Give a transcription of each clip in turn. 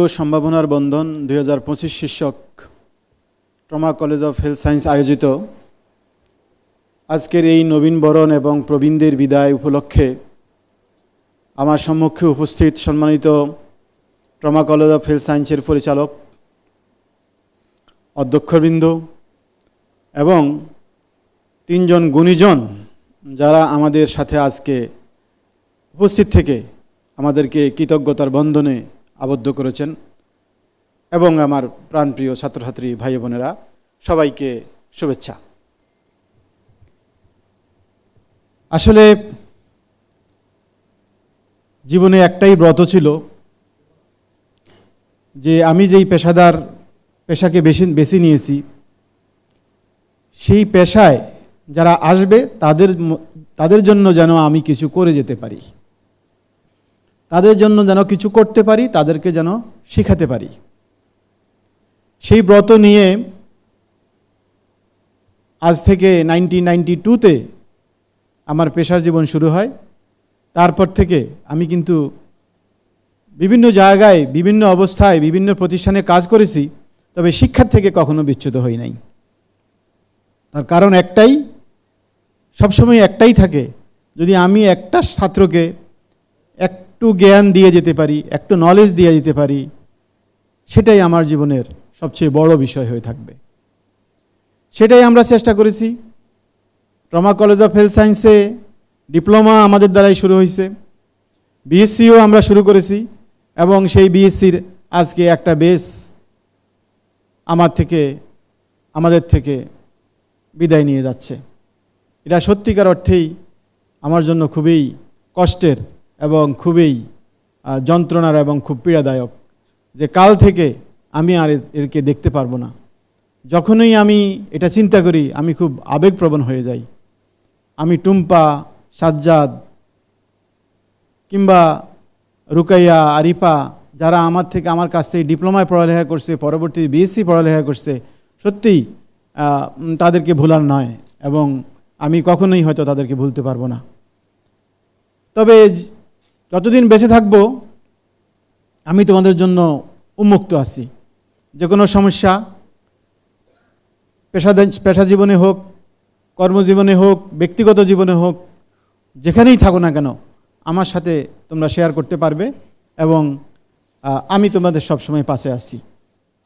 ও সম্ভাবনার বন্ধন দুই হাজার পঁচিশ শীর্ষক Trauma College of Health Science আয়োজিত। আজকের এই নবীন বরণ এবং প্রবীণদের বিদায় উপলক্ষে আমার সম্মুখে উপস্থিত সম্মানিত ট্রমা কলেজ অফ হেলথ সায়েন্সের পরিচালক, অধ্যক্ষবৃন্দ এবং তিনজন গুণীজন যারা আমাদের সাথে আজকে উপস্থিত থেকে আমাদেরকে কৃতজ্ঞতার বন্ধনে আবদ্ধ করেছেন। এবং আমার প্রাণপ্রিয় ছাত্রছাত্রী ভাই বোনেরা, সবাইকে শুভেচ্ছা। আসলে জীবনে একটাই ব্রত ছিল যে আমি যেই পেশাদার পেশাকে বেশি বেছে নিয়েছি, সেই পেশায় যারা আসবে তাদের তাদের জন্য যেন আমি কিছু করে যেতে পারি। তাদের জন্য যেন কিছু করতে পারি, তাদেরকে যেন শেখাতে পারি। সেই ব্রত নিয়ে আজ থেকে নাইনটিন নাইনটি টুতে আমার পেশার জীবন শুরু হয়। তারপর থেকে আমি কিন্তু বিভিন্ন জায়গায়, বিভিন্ন অবস্থায়, বিভিন্ন প্রতিষ্ঠানে কাজ করেছি, তবে শিক্ষার থেকে কখনো বিচ্যুত হই নাই। তার কারণ একটাই, সবসময় একটাই থাকে, যদি আমি একটা ছাত্রকে একটু জ্ঞান দিয়ে যেতে পারি, একটু নলেজ দিয়ে যেতে পারি, সেটাই আমার জীবনের সবচেয়ে বড় বিষয় হয়ে থাকবে। সেটাই আমরা চেষ্টা করেছি। ট্রমা কলেজ অফ হেলথ সায়েন্সে ডিপ্লোমা আমাদের দ্বারাই শুরু হয়েছে। বিএসসিও আমরা শুরু করেছি এবং সেই বিএসসির আজকে একটা বেস আমার থেকে, আমাদের থেকে বিদায় নিয়ে যাচ্ছে। এটা সত্যিকার অর্থেই আমার জন্য খুবই কষ্টের এবং খুবই যন্ত্রণার এবং খুব পীড়াদায়ক যে কাল থেকে আমি আর এরকে দেখতে পারব না। যখনই আমি এটা চিন্তা করি, আমি খুব আবেগপ্রবণ হয়ে যাই। আমি টুম্পা, সাজ্জাদ কিংবা রুকাইয়া আরিপা যারা আমার থেকে আমার কাছ থেকে ডিপ্লোমায় পড়ালেখা করছে, পরবর্তী বিএসসি পড়ালেখা করছে, সত্যিই তাদেরকে ভুলার নয় এবং আমি কখনোই হয়তো তাদেরকে ভুলতে পারব না। তবে যতদিন বেঁচে থাকব, আমি তোমাদের জন্য উন্মুক্ত আছি। যে কোনো সমস্যা পেশা পেশা জীবনে হোক, কর্মজীবনে হোক, ব্যক্তিগত জীবনে হোক, যেখানেই থাকো না কেন, আমার সাথে তোমরা শেয়ার করতে পারবে এবং আমি তোমাদের সবসময় পাশে আছি।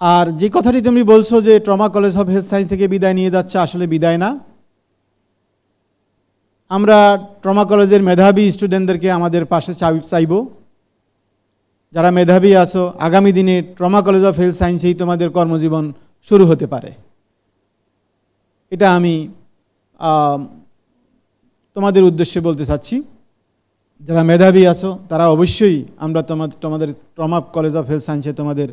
আর যে কথাটি তুমি বলছো যে Trauma College of Health Science থেকে বিদায় নিয়ে যাচ্ছে, আসলে বিদায় না। আমরা ট্রমা কলেজের মেধাবী স্টুডেন্টদেরকে আমাদের পাশে চাই- চাইব। যারা মেধাবী আছো, আগামী দিনে ট্রমা কলেজ অফ হেলথ সায়েন্সেই তোমাদের কর্মজীবন শুরু হতে পারে। এটা আমি তোমাদের উদ্দেশ্যে বলতে চাচ্ছি। যারা মেধাবী আছো, তারা অবশ্যই আমরা তোমাদের তোমাদের ট্রমা কলেজ অফ হেলথ সায়েন্সে তোমাদের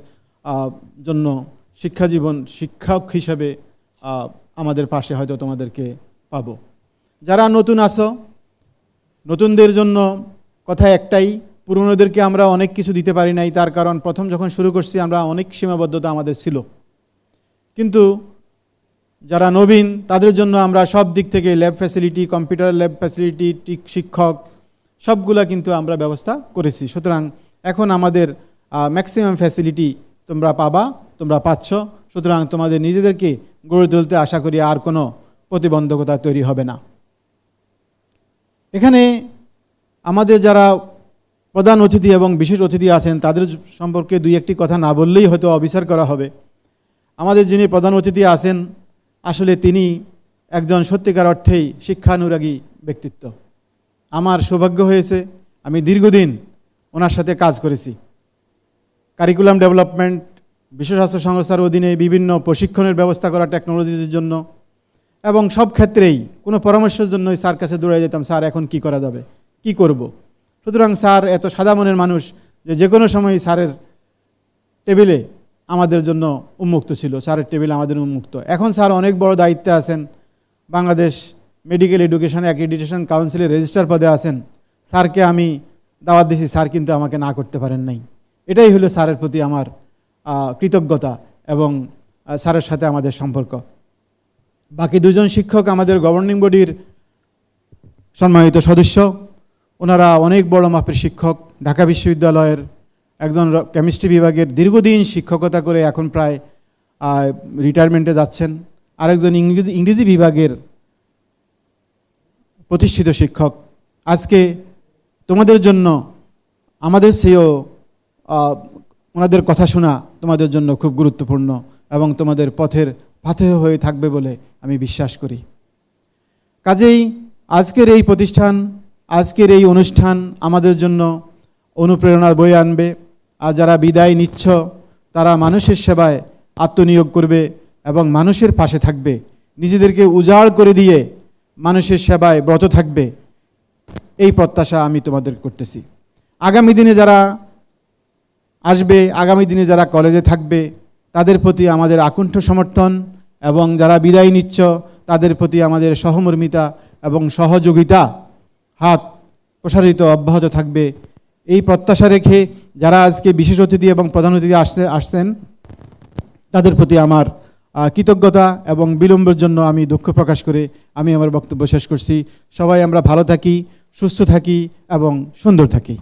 জন্য শিক্ষাজীবন শিক্ষক হিসাবে আমাদের পাশে হয়তো তোমাদেরকে পাবো। যারা নতুন আছো, নতুনদের জন্য কথা একটাই, পুরনোদেরকে আমরা অনেক কিছু দিতে পারি নাই, তার কারণ প্রথম যখন শুরু করছি আমরা অনেক সীমাবদ্ধতা আমাদের ছিল। কিন্তু যারা নবীন, তাদের জন্য আমরা সব দিক থেকে lab facility computer lab facility শিক্ষক, সবগুলা কিন্তু আমরা ব্যবস্থা করেছি। সুতরাং এখন আমাদের ম্যাক্সিমাম ফ্যাসিলিটি তোমরা পাবা, তোমরা পাচ্ছ। সুতরাং তোমাদের নিজেদেরকে গড়ে তুলতে আশা করি আর কোনো প্রতিবন্ধকতা তৈরি হবে না। এখানে আমাদের যারা প্রধান অতিথি এবং বিশেষ অতিথি আছেন, তাদের সম্পর্কে দুই একটি কথা না বললেই হয়তো অবিচার করা হবে। আমাদের যিনি প্রধান অতিথি আছেন, আসলে তিনি একজন সত্যিকার অর্থেই শিক্ষানুরাগী ব্যক্তিত্ব। আমার সৌভাগ্য হয়েছে, আমি দীর্ঘদিন ওনার সাথে কাজ করেছি। কারিকুলাম ডেভেলপমেন্ট বিশ্ব স্বাস্থ্য সংস্থার অধীনে বিভিন্ন প্রশিক্ষণের ব্যবস্থা করা টেকনোলজির জন্য এবং সব ক্ষেত্রেই কোনো পরামর্শের জন্যই স্যার কাছে দৌড়ে যেতাম, স্যার, এখন কি করা যাবে? কি করব। সুতরাং স্যার এত সাদা মনের মানুষ যে যে কোনো সময় স্যারের টেবিলে আমাদের জন্য উন্মুক্ত ছিল, স্যারের টেবিল আমাদের উন্মুক্ত। এখন স্যার অনেক বড় দায়িত্বে আছেন, বাংলাদেশ মেডিকেল এডুকেশন অ্যাক্রিডিটেশন কাউন্সিলের রেজিস্টার পদে আছেন। স্যারকে আমি দাওয়াত দিয়েছি স্যার কিন্তু আমাকে না করতে পারেন নাই। এটাই হলো স্যারের প্রতি আমার কৃতজ্ঞতা এবং স্যারের সাথে আমাদের সম্পর্ক। বাকি দুজন শিক্ষক আমাদের গভর্নিং বডির সম্মানিত সদস্য। ওনারা অনেক বড় মাপের শিক্ষক। ঢাকা বিশ্ববিদ্যালয়ের একজন কেমিস্ট্রি বিভাগের দীর্ঘদিন শিক্ষকতা করে এখন প্রায় রিটায়ারমেন্টে যাচ্ছেন। আরেকজন ইংরেজি ইংরেজি বিভাগের প্রতিষ্ঠিত শিক্ষক। আজকে তোমাদের জন্য, আমাদের সেও ওনাদের কথা শোনা তোমাদের জন্য খুব গুরুত্বপূর্ণ এবং তোমাদের পথের পাথে হয়ে থাকবে বলে আমি বিশ্বাস করি। কাজেই আজকের এই প্রতিষ্ঠান, আজকের এই অনুষ্ঠান আমাদের জন্য অনুপ্রেরণার বই আনবে। আর যারা বিদায় নিচ্ছ, তারা মানুষের সেবায় আত্মনিয়োগ করবে এবং মানুষের পাশে থাকবে। নিজেদেরকে উজাড় করে দিয়ে মানুষের সেবায় ব্রত থাকবে। এই প্রত্যাশা আমি তোমাদের করতেছি। আগামী দিনে যারা আসবে, আগামী দিনে যারা কলেজে থাকবে তাদের প্রতি আমাদের আকুণ্ঠ সমর্থন এবং যারা বিদায় নিচ্ছ, তাদের প্রতি আমাদের সহমর্মিতা এবং সহযোগিতা। হাত প্রসারিত, অব্যাহত থাকবে। এই প্রত্যাশা রেখে যারা আজকে বিশেষ অতিথি এবং প্রধান অতিথি আসছে, আসছেন, তাদের প্রতি আমার কৃতজ্ঞতা এবং বিলম্বের জন্য আমি দুঃখ প্রকাশ করে আমি আমার বক্তব্য শেষ করছি। সবাই আমরা ভালো থাকি, সুস্থ থাকি এবং সুন্দর থাকি।